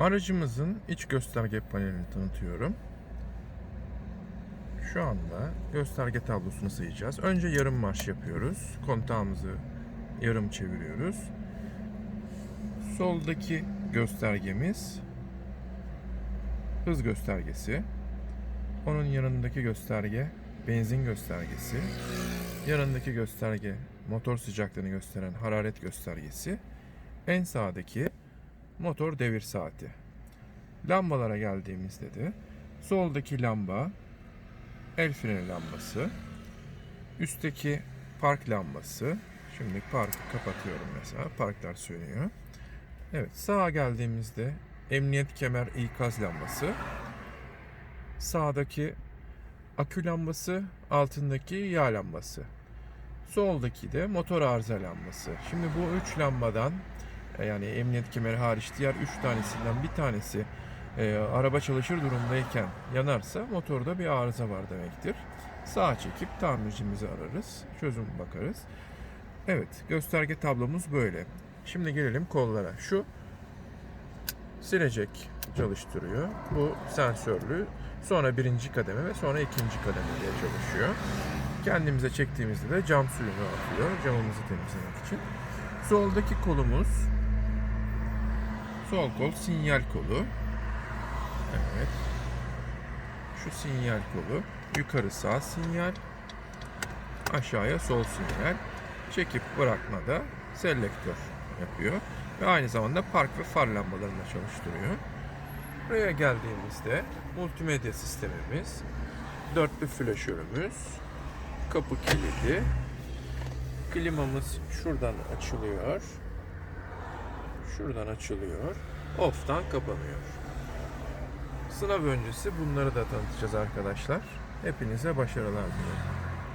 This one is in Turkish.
Aracımızın iç gösterge panelini tanıtıyorum. Şu anda gösterge tablosunu sayacağız. Önce yarım marş yapıyoruz. Kontağımızı yarım çeviriyoruz. Soldaki göstergemiz hız göstergesi. Onun yanındaki gösterge benzin göstergesi. Yanındaki gösterge motor sıcaklığını gösteren hararet göstergesi. En sağdaki motor devir saati. Lambalara geldiğimizde de soldaki lamba el freni lambası. Üstteki park lambası. Şimdi parkı kapatıyorum mesela. Parklar sönüyor. Evet sağa geldiğimizde emniyet kemer ikaz lambası. Sağdaki akü lambası, altındaki yağ lambası. Soldaki de motor arıza lambası. Şimdi bu üç lambadan yani emniyet kemeri hariç diğer üç tanesinden bir tanesi e, araba çalışır durumdayken yanarsa motorda bir arıza var demektir. Sağa çekip tamircimizi ararız. Çözüm bakarız. Evet gösterge tablomuz böyle. Şimdi gelelim kollara. Şu silecek çalıştırıyor. Bu sensörlü. Sonra birinci kademe ve sonra ikinci kademe diye çalışıyor. Kendimize çektiğimizde de cam suyunu atıyor camımızı temizlemek için. Soldaki kolumuz sol kol sinyal kolu. Evet. Şu sinyal kolu. Yukarı sağ sinyal. Aşağıya sol sinyal. Çekip bırakmada selektör yapıyor. Ve aynı zamanda park ve far lambalarını çalıştırıyor. Buraya geldiğimizde multimedya sistemimiz, dörtlü flaşörümüz, kapı kilidi, klimamız şuradan açılıyor. Şuradan açılıyor. Off'tan kapanıyor. Sınav öncesi bunları da tanıtacağız arkadaşlar. Hepinize başarılar dilerim.